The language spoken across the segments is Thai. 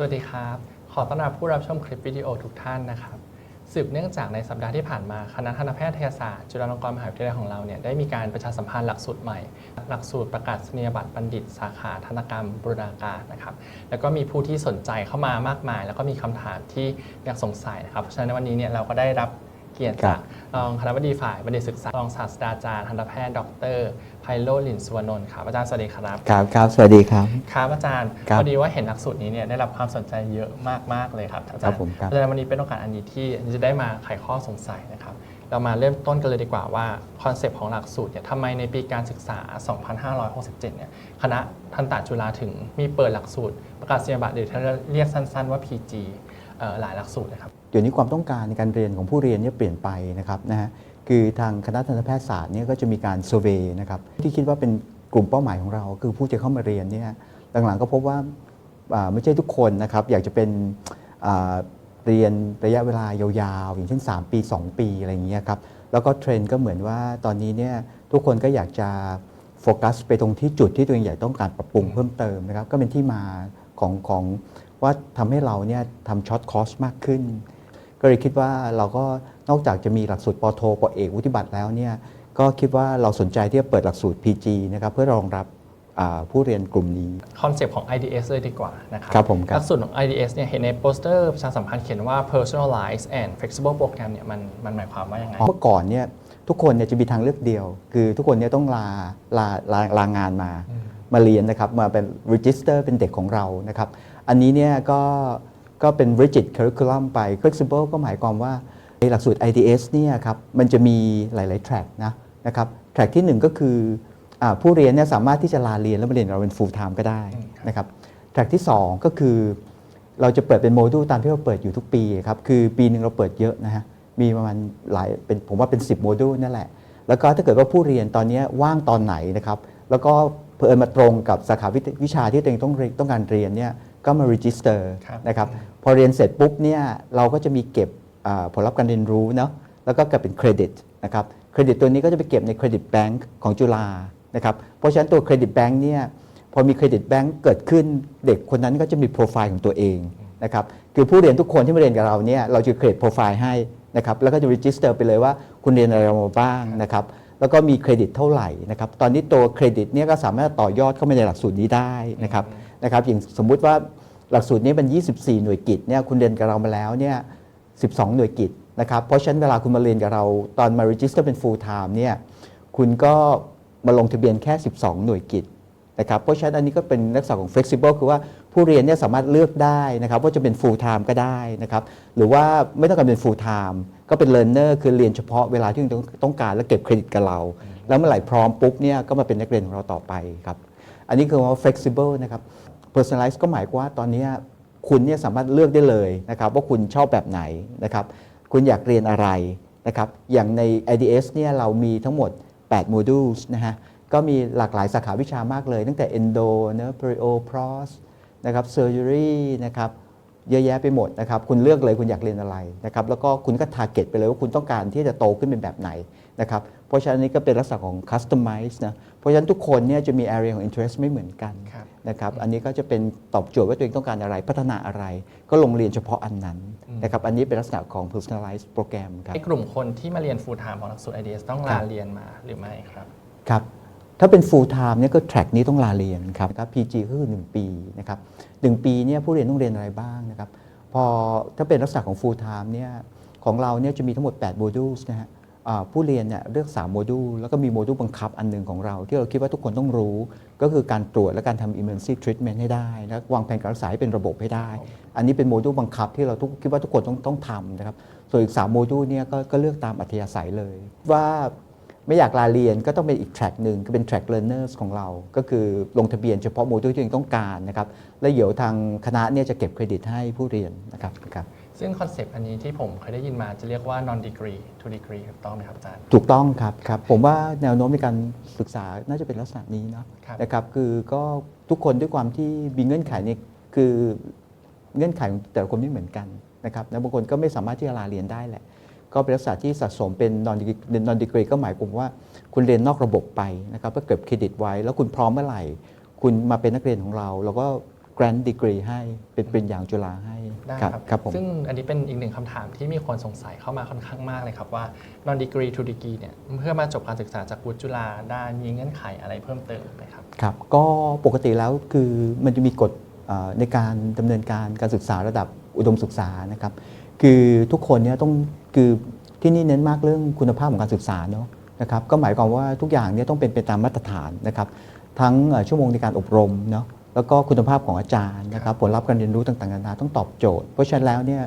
สวัสดีครับ ขอต้อนรับผู้รับชมคลิปวิดีโอทุกท่านนะครับ สืบเนื่องจากในสัปดาห์ที่ผ่านมาคณะทันตแพทยศาสตร์จุฬาลงกรณ์มหาวิทยาลัยของเราเนี่ยได้มีการประชาสัมพันธ์หลักสูตรใหม่ หลักสูตรประกาศนียบัตรบัณฑิต สาขาทันตกรรมบูรณาการนะครับ แล้วก็มีผู้ที่สนใจเข้ามามากมาย แล้วก็มีคำถามที่อยากสงสัยนะครับ เพราะฉะนั้นวันนี้เนี่ยเราก็ได้รับ เกียรติจากรองคณบดีฝ่ายบัณฑิตศึกษารองศาสตราจารย์ทันตแพทย์ดรไพโรจน์ลินสุวรรณนท์ครับอาจารย์สวัสดีครับ ครับครับสวัสดีครับ ครับอาจารย์ครับพอดีว่าเห็นหลักสูตรนี้เนี่ยได้รับความสนใจเยอะมากๆเลยครับอาจารครัย์บผมครับ เพราะฉะนั้นวันนี้เป็นโอกาสอันดีที่จะได้มาไขข้อสงสัยนะครับ เรามาเริ่มต้นกันเลยดีกว่าว่าคอนเซปต์ของหลักสูตรเนี่ยทำไมในปีการศึกษา 2567 เนี่ยคณะทันตจุฬาถึงมีเปิดหลักสูตรประกาศนียบัตรหรือที่เรียกสั้น ๆ ว่า PG เอ่อหลายหลักสูตรนะครับ เดี๋ยวนี้ความต้องการในการเรียนของผู้เรียนเนี่ยเปลี่ยนไปนะครับนะฮะคือทางคณะทันตแพทยศาสตร์เนี่ยก็จะมีการเซอร์เวยนะครับที่คิดว่าเป็นกลุ่มเป้าหมายของเรา คือผู้จะเข้ามาเรียนเนี่ยหลังๆก็พบว่าไม่ใช่ทุกคนนะครับอยากจะเป็นเรียนระยะเวลายาวๆ อย่างเช่น 3 ปี 2 ปีอะไรอย่างเงี้ยครับแล้วก็เทรนด์ก็เหมือนว่าตอนนี้เนี่ยทุกคนก็อยากจะโฟกัสไปตรงที่จุดที่ตัวเองอยากต้องการปรับปรุงเพิ่มเติมนะครับก็เป็นที่มาของของว่าทำให้เราเนี่ยทำช็อตคอร์สมากขึ้น ก็เลยคิดว่าเราก็นอกจากจะมีหลักสูตรปอโทปอเอกวุฒิบัตรแล้วเนี่ยก็คิดว่าเราสนใจที่จะเปิดหลักสูตร PG นะครับเพื่อรองรับอ่าผู้เรียนกลุ่มนี้คอนเซปต์ของ IDS เลยดีกว่านะครับครับผมครับหลักสูตรของ IDS เนี่ยเห็นในโปสเตอร์ประชาสัมพันธ์เขียนว่า personalized and flexible program เนี่ยมันมันหมายความว่ายังไงเมื่อก่อนเนี่ยทุกคนเนี่ยจะมีทางเลือกเดียว คือทุกคนเนี่ยต้องลาลาลาลางานมามาเรียนนะครับมาเป็น register เป็นเด็กของเรานะครับอันนี้เนี่ยก็ ก็เป็น rigid curriculum ไป flexible ก็หมายความว่าในหลักสูตร IDS เนี่ยครับมันจะมีหลาย ๆ track นะนะครับ track ที่หนึ่งก็คืออผู้เรียนเนี่ยสามารถที่จะลาเรียนแล้วมาเรียนเราเป็น full time ก็ได้นะครับ track ที่ 2 ก็คือ เราจะเปิดเป็นโมดูลตามที่เราเปิดอยู่ทุกปีครับคือปีหนึ่งเราเปิดเยอะนะฮะมีประมาณหลายเป็นผมว่าเป็น 10 โมดูลนั่นแหละ แล้วก็ถ้าเกิดว่าผู้เรียนตอนนี้ว่างตอนไหนนะครับแล้วก็เพิ่มมาตรงกับสาขาวิวชาที่ตัวเองต้องต้องการเรียนเนี่ย ก็มา register ครับนะครับพอเรียนเสร็จปุ๊บเนี่ยเราก็จะมีเก็บอ่าผลลัพธ์การเรียนรู้เนาะแล้วก็เก็บเป็นเครดิตนะครับเครดิตตัวนี้ก็จะไปเก็บในเครดิตแบงก์ของจุฬานะครับเพราะฉะนั้นตัวเครดิตแบงก์เนี่ยพอมีเครดิตแบงก์เกิดขึ้นเด็กคนนั้นก็จะมีโปรไฟล์ของตัวเองนะครับคือผู้เรียนทุกคนที่มาเรียนกับเราเนี่ยเราจะเครดิตโปรไฟล์ให้นะครับแล้วก็จะรีจิสเตอร์ไปเลยว่าคุณเรียนอะไรมาบ้างนะครับแล้วก็มีเครดิตเท่าไหร่นะครับตอนนี้ตัวเครดิตเนี่ยก็สามารถต่อยอดเข้ามาในหลักสูตรนี้ได้นะครับ นะครับอย่างสมมุติว่าหลักสูตรนี้เป็น 24 หน่วยกิจเนี่ยคุณเรียนกับเรามาแล้วเนี่ย 12 หน่วยกิจนะครับเพราะฉะนั้นเวลาคุณมาเรียนกับเราตอนมา register เป็น full time เนี่ยคุณก็มาลงทะเบียนแค่ 12 หน่วยกิจนะครับเพราะฉะนั้นอันนี้ก็เป็นลักษณะของ flexible คือว่าผู้เรียนเนี่ยสามารถเลือกได้นะครับว่าจะเป็น full time ก็ได้นะครับหรือว่าไม่ต้องการเป็น full time ก็เป็น learner คือเรียนเฉพาะเวลาที่ต้องต้องการแล้วเก็บเครดิตกับเรา แล้วเมื่อไหร่พร้อมปุ๊บเนี่ยก็มาเป็นนักเรียนของเราต่อไปครับ อันนี้คือว่า flexible นะครับ personalize ก็หมายความว่าตอนนี้คุณเนี่ยสามารถเลือกได้เลยนะครับว่าคุณชอบแบบไหนนะครับ คุณอยากเรียนอะไรนะครับ อย่างใน IDS เนี่ยเรามีทั้งหมด 8 modules นะฮะ ก็มีหลากหลายสาขาวิชามากเลย ตั้งแต่ endo นะ perio pros นะครับ surgery นะครับ เยอะแยะไปหมดนะครับคุณเลือกเลยคุณอยากเรียนอะไรนะครับแล้วก็คุณก็ target ไปเลยว่าคุณต้องการที่จะโตขึ้นเป็นแบบไหนนะครับเพราะฉะนั้นนี่ก็เป็นลักษณะของ customize นะเพราะฉะนั้นทุกคนเนี่ยจะมี area ของ interest ไม่เหมือนกันครับนะครับอันนี้ก็จะเป็นตอบโจทย์ว่าตัวเองต้องการอะไรพัฒนาอะไร ก็ลงเรียนเฉพาะอันนั้นนะครับอันนี้เป็นลักษณะของ personalized program ครับไอ้กลุ่มคนที่มาเรียน full time ของหลักสูตร IDS ต้องครัลาบเรียนมาหรือไม่ครับครับ ถ้าเป็น full time เนี่ยก็ track นี้ต้องลาเรียนครับครับ PG ก็คือ 1 ปีนะครับหนึ่งปีเนี่ยผู้เรียนต้องเรียนอะไรบ้างนะครับพอถ้าเป็นลักษณะของ full time เนี่ยของเราเนี่ยจะมีทั้งหมด8 modules นะฮะอ่าผู้เรียนเนี่ยเลือก3โมดูลแล้วก็มีโมดูลบังคับอันหนึ่งของเรา ที่เราคิดว่าทุกคนต้องรู้ ก็คือการตรวจและการทำ emergency treatment ให้ได้และวางแผนการรักษาให้เป็นระบบให้ได้ อันนี้เป็นโมดูลบังคับที่เราทุกคิดว่าทุกคนต้องต้องทำนะครับส่วนอีก3โมดูลเนี่ยก็ก็เลือกตามอัธยาศัยเลยว่า ไม่อยากลาเรียนก็ต้องเป็นอีกแทร็กหนึ่งก็เป็น track learners ของเรา ก็คือลงทะเบียนเฉพาะโมดูลที่ตัวเองต้องการนะครับ และเดี๋ยวทางคณะเนี่ยจะเก็บเครดิตให้ผู้เรียนนะครับครับ ซึ่งคอนเซปต์อันนี้ที่ผมเคยได้ยินมาจะเรียกว่า non degree to degree ถูกต้องไหมครับอาจารย์ ถูกต้องครับครับผมว่าแนวโน้มในการศึกษาน่าจะเป็นลักษณะนี้เนาะครับ นะครับคือก็ทุกคนด้วยความที่มีเงื่อนไขเนี่ยคือเงื่อนไขของแต่ละคนไม่เหมือนกันนะครับแล้วบางคนก็ไม่สามารถที่จะลาเรียนได้แหละ ก็เป็นลักษณะที่สะสมเป็น non degree non degree ก็หมายความว่า คุณเรียนนอกระบบไปนะครับเพื่อเก็บเครดิตไว้ แล้วคุณพร้อมเมื่อไหร่ คุณมาเป็นนักเรียนของเรา แล้วก็ grant degree ให้เป็นปริญญาจุฬาให้ได้ครับครับครับผมซึ่งอันนี้เป็นอีกหนึ่งคำถามที่มีคนสงสัยเข้ามาค่อนข้างมากเลยครับว่า non degree to degree เนี่ยเพื่อมาจบการศึกษาจากวุฒิจุฬาได้มีเงื่อนไขอะไรเพิ่มเติมไหมครับครับ ก็ปกติแล้วคือมันจะมีกฎเอ่อในการดำเนินการการศึกษาระดับอุดมศึกษานะครับ คือทุกคนเนี่ยต้องคือที่นี่เน้นมากเรื่องคุณภาพของการศึกษาเนาะนะครับก็หมายความว่าทุกอย่างเนี่ยต้องเป็นไปตามมาตรฐานนะครับทั้งชั่วโมงในการอบรมเนาะแล้วก็คุณภาพของอาจารย์นะครับผลลัพธ์การเรียนรู้ต่างๆนานาต้องตอบโจทย์ เพราะฉะนั้นแล้วเนี่ย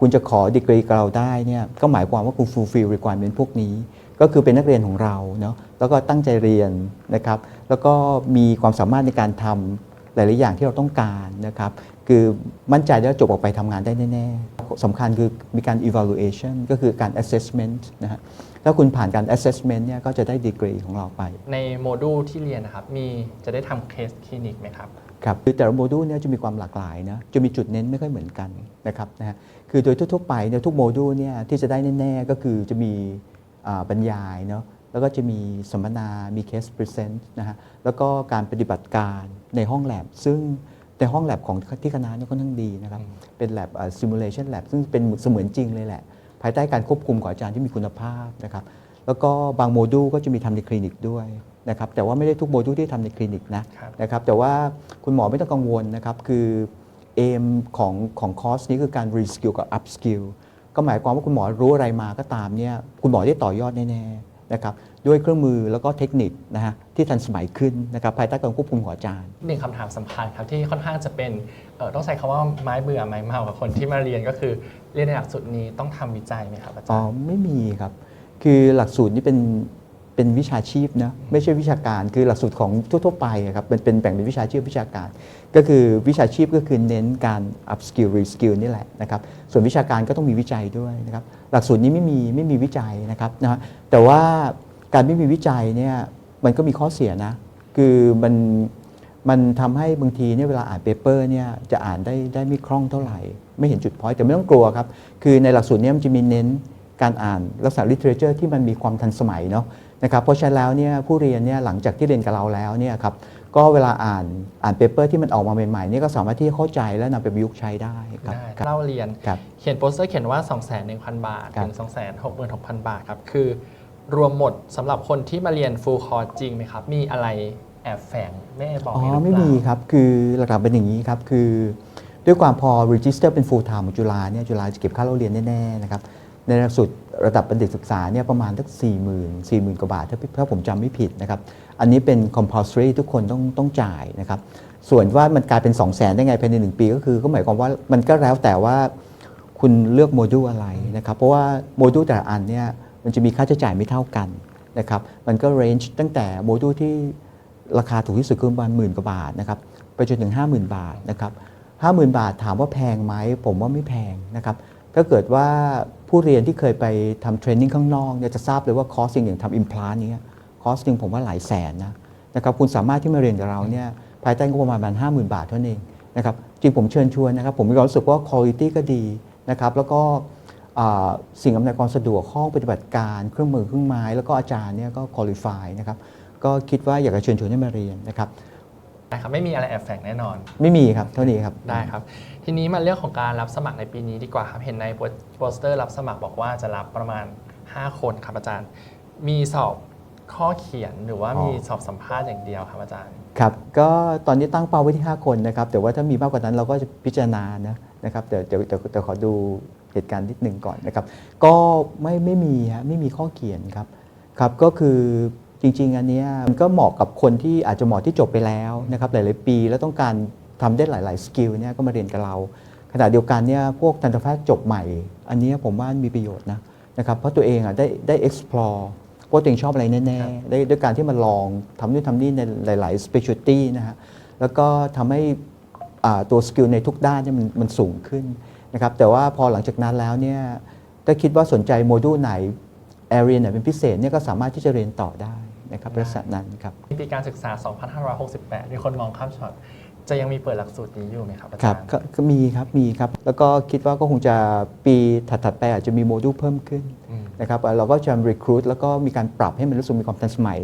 คุณจะขอดีกรีกับเราได้เนี่ยก็หมายความว่าคุณ fulfill requirement พวกนี้ ก็คือเป็นนักเรียนของเราเนาะแล้วก็ตั้งใจเรียนนะครับแล้วก็มีความสามารถในการทำหลาย ๆ อย่างที่เราต้องการนะครับคือมั่นใจว่าจบออกไปทำงานได้แน่ ๆ สำคัญคือมีการ evaluation ก็คือการ assessment นะฮะถ้าคุณผ่านการ assessment เนี่ยก็จะได้ดีกรีของเราไป ในโมดูลที่เรียนนะครับ มีจะได้ทำเคสคลินิกไหมครับ ครับ คือแต่ละโมดูลเนี่ยจะมีความหลากหลายนะ จะมีจุดเน้นไม่ค่อยเหมือนกันนะครับนะฮะ คือโดยทั่วๆไปเนี่ยทุกโมดูลเนี่ยที่จะได้แน่ๆ ก็คือจะมีอ่าบรรยายเนาะ แล้วก็จะมีสัมมนา มีเคสพรีเซนต์นะฮะ แล้วก็การปฏิบัติการในห้องแลบซึ่ง ในห้องแลบของที่คณะเนี่ยค่อนข้างดีนะครับเป็นแลบซิมูเลชันแลบซึ่งเป็นเสมือนจริงเลยแหละ ภายใต้การควบคุมของอาจารย์ที่มีคุณภาพนะครับแล้วก็บางโมดูลก็จะมีทำในคลินิกด้วยนะครับแต่ว่าไม่ได้ทุกโมดูลที่ทำในคลินิกนะครับนะครับแต่ว่าคุณหมอไม่ต้องกังวลนะครับคือเอมของของคอร์สนี้คือการรีสกิลกับอัพสกิลก็หมายความว่าคุณหมอรู้อะไรมาก็ตามเนี่ยคุณหมอได้ต่อยอดแน่ๆ นะครับด้วยเครื่องมือแล้วก็เทคนิคนะฮะที่ทันสมัยขึ้นนะครับภายใต้การควบคุมของอาจารย์หนึ่งคำถามสำคัญครับที่ค่อนข้างจะเป็นเอ่อต้องใช้คำว่าไม้เบื่อไม้เมากับคนที่มาเรียนก็คือเรียนในหลักสูตรนี้ต้องทำวิจัยไหมครับอาอ๋จาอรย์ไม่มีครับ คือหลักสูตรนี้เป็น เป็นวิชาชีพนะไม่ใช่วิชาการคือหลักสูตรของทั่วๆไปครับเป็นเป็นแบ่งเป็นวิชาชีพวิชาการ ก็คือวิชาชีพก็คือเน้นการ up skill re skill นี่แหละนะครับส่วนวิชาการก็ต้องมีวิจัยด้วยนะครับหลักสูตรนี้ไม่มีไม่มีวิจัยนะครับนะแต่ว่าการไม่มีวิจัยเนี่ยมันก็มีข้อเสียนะคือมันมันทำให้บางทีเนี่ยเวลาอ่านเปเปอร์เนี่ยจะอ่านได้ได้ไม่คล่องเท่าไหร่ ไม่เห็นจุดพอยต์แต่ไม่ต้องกลัวครับ คือในหลักสูตรนี้มันจะมีเน้นการอ่านลักษณะ literature ที่มันมีความทันสมัยเนาะ นะครับเพราะฉะนั้นแล้วเนี่ยผู้เรียนเนี่ยหลังจากที่เรียนกับเราแล้วเนี่ยครับก็เวลาอ่านอ่านเปเปอร์ที่มันออกมาใหม่ๆเนี่ยก็สามารถที่จะเข้าใจและนำไปประยุกต์ใช้ได้ครับได้ครับเล่าเรียน ครับ เขียนโปสเตอร์เขียนว่า 2 1 0 0 0 บาท ครับ ถึง 2 6 6 0 0 0 บาทครับ คือรวมหมดสำหรับคนที่มาเรียน full course จริงไหมครับ มีอะไรแอบแฝงไม่บอกอ๋อหรือเปล่า ไม่มีครับ คือหลักๆเป็นอย่างนี้ครับ คือ ด้วยความพอ register เป็น full time ของจุฬาเนี่ยจุฬาจะเก็บค่าเล่าเรียนแน่ๆนะครับ ในลักสูตระดับบัณฑิตศึกษาเนี่ยประมาณสัก4 0 0 0 0 4 0 0 0 0 กว่าบาท ถ้าถ้าผมจำไม่ผิดนะครับ อันนี้เป็น compulsory ทุกคนต้องต้องจ่ายนะครับ ส่วนว่ามันกลายเป็น 2 0 0 0 0 0ได้ไงภายใน 1 ปี ก็คือก็หมายความว่ามันก็แล้วแต่ว่าคุณเลือกโมดูลอะไรนะครับ เพราะว่าโมดูลแต่ละอันเนี่ยมันจะมีค่าใช้จ่ายไม่เท่ากันนะครับ มันก็ range ตั้งแต่โมดูลที่ราคาถูกที่สุดคือประมาณหมื่นกว่าบาทนะครับ ไปจนถึง 50,000 บาทนะครับ 50,000 บาทถามว่าแพงไหมผมว่าไม่แพงนะครับ ถ้าเกิดว่า ผู้เรียนที่เคยไปทำเทรนนิ่งข้างนอกเนี่ยจะทราบเลยว่าคอร์สอย่างทำอิมพลานนี้ยคอร์สหนึ่งผมว่าหลายแสนนะนะครับคุณสามารถที่มาเรียนกับเราเนี่ยภายใต้งบประมาณประมาณ50,000บาทเท่านั้นเองนะครับจริงผมเชิญชวนนะครับผมมีความรู้สึกว่าคุณภาพก็ดีนะครับแล้วก็สิ่งอำนวยความสะดวกห้องปฏิบัติการเครื่องมือเครื่องไม้ แล้วก็อาจารย์เนี่ยก็คุริฟายนะครับก็คิดว่าอยากจะเชิญชวนให้มาเรียนนะครับ ได้ครับไม่มีอะไรแอบแฝงแน่นอน ไม่มีครับเท่านี้ครับ ได้ครับ ทีนี้มาเรื่องของการรับสมัครในปีนี้ดีกว่าครับเห็นในโปสเตอร์รับสมัครบอกว่าจะรับประมาณ 5 คนครับอาจารย์ มีสอบข้อเขียนหรือว่าอ๋อมีสอบสัมภาษณ์อย่างเดียวครับอาจารย์ครับก็ตอนนี้ตั้งเป้าไว้ที่ 5 คนนะครับแต่ว่าถ้ามีมากกว่านั้นเราก็จะพิจารณานะนะครับเดี๋ยวเดี๋ยวเดี๋ยวเดี๋ยวขอดูเหตุการณ์นิดหนึ่งก่อนนะครับ ก็ไม่ไม่มีฮะไม่มีข้อเขียนครับครับก็คือ จริง ๆ อันนี้มันก็เหมาะกับคนที่อาจจะเหมาะที่จบไปแล้วนะครับหลาย ๆ ปี แล้วต้องการทำได้หลาย ๆ สกิลเนี่ยก็มาเรียนกับเรา ขณะเดียวกันเนี่ยพวกทันตแพทย์จบใหม่ อันนี้ผมว่ามีประโยชน์นะนะครับเพราะตัวเองอะได้ได้ explore ว่าตัวเองชอบอะไรแน่ ๆ ได้ด้วยการที่มาลองทำนู่นทำนี่ในหลาย ๆ specialty นะฮะแล้วก็ทำให้ตัวสกิลในทุกด้านเนี่ยมันมันสูงขึ้นนะครับแต่ว่าพอหลังจากนั้นแล้วเนี่ยถ้าคิดว่าสนใจโมดูลไหน area ไหนเป็นพิเศษเนี่ยก็สามารถที่จะเรียนต่อได้ นะครับลักษณะนั้นครับปีการศึกษา 2568 มีคนมองข้ามช็อตจะยังมีเปิดหลักสูตรนี้อยู่ไหมครับอาครัจาบรย์ก็ก็มีครับมีครับ แล้วก็คิดว่าก็คงจะปีถัดๆไปอาจจะมีโมดูลเพิ่มขึ้นอืมนะครับเอ่อเราก็จะ recruit แล้วก็มีการปรับให้มันรู้สึกมีความทันสมัย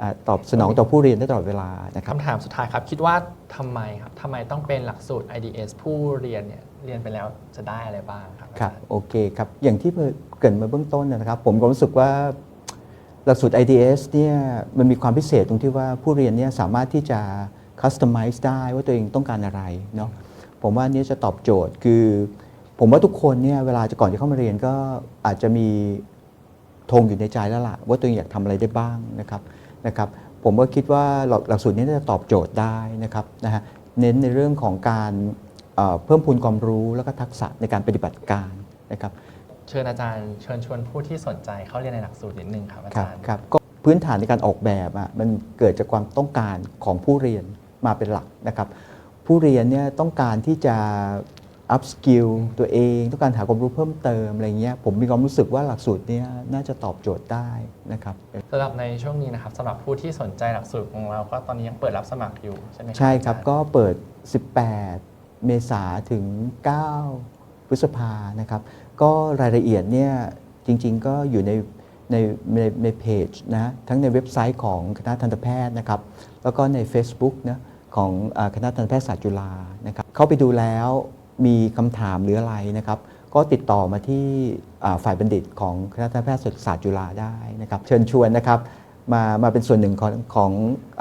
อาตอบสนองต่อผู้เรียนได้ตลอดเวลานะครับคำถามสุดท้ายครับ คิดว่าทำไมครับทำไมต้องเป็นหลักสูตร IDS ผู้เรียนเนี่ยเรียนไปแล้วจะได้อะไรบ้างครับครับอาจารย์โอเคครับอย่างที่เกริดมาเบื้องต้นนะครับ ผมก็รู้สึกว่า หลักสูตร IDS เนี่ยมันมีความพิเศษตรงที่ว่าผู้เรียนเนี่ยสามารถที่จะ customize ได้ว่าตัวเองต้องการอะไรเนาะผมว่านี่จะตอบโจทย์คือ ผมว่าทุกคนเนี่ยเวลาจะก่อนจะเข้ามาเรียนก็อาจจะมีธงอยู่ในใจแล้วล่ะว่าตัวเองอยากทำอะไรได้บ้างนะครับนะครับผมก็คิดว่าหลักหลกสูตรนี้จะตอบโจทย์ได้นะครับนะฮะเน้นในเรื่องของการเอ่อเพิ่มพูนความรู้แล้วก็ทักษะในการปฏิบัติการนะครับ เชิญอาจารย์เชิญชวนผู้ที่สนใจเข้าเรียนในหลักสูตรนิดนึงครับอาครับจารย์ครับก็พื้นฐานในการออกแบบอะมันเกิดจากความต้องการของผู้เรียนมาเป็นหลักนะครับ ผู้เรียนเนี่ยต้องการที่จะ up skill ตัวเองต้องการหาความรู้เพิ่มเติมอะไรเงี้ยผมมีความรู้สึกว่าหลักสูตรเนี้น่าจะตอบโจทย์ได้นะครับสำหรับในช่วงนี้นะครับสำหรับผู้ที่สนใจหลักสูตรของเราก็ตอนนี้ยังเปิดรับสมัครอยู่ใช่ไหมใช่ครับอาจาย์ก็เปิด 18 เมษาถึง 9 พฤษภานะครับ ก็รายละเอียดเนี่ยจริงๆ ก็อยู่ในในในในเพจนะทั้งในเว็บไซต์ของคณะทันตแพทย์นะครับแล้วก็ใน Facebook นะของอาคณะทันตแพทยศาสตร์จุฬานะครับเข้าไปดูแล้วมีคำถามหรืออะไรนะครับก็ติดต่อมาที่อ่าฝ่ายบัณฑิตของคณะทันตแพทยศาสตร์จุฬาได้นะครับเชิญชวนนะครับมามาเป็นส่วนหนึ่งของของ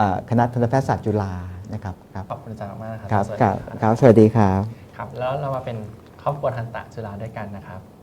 อาคณะทันตแพทยศาสตร์จุฬานะครับครับขอบคุณอาจารย์มากๆนะครับครับสวัสคดีรับครับสวัสดีครับครับ แล้วเรามาเป็น ครอบครัวทันตะจุฬาด้วยกันนะครับ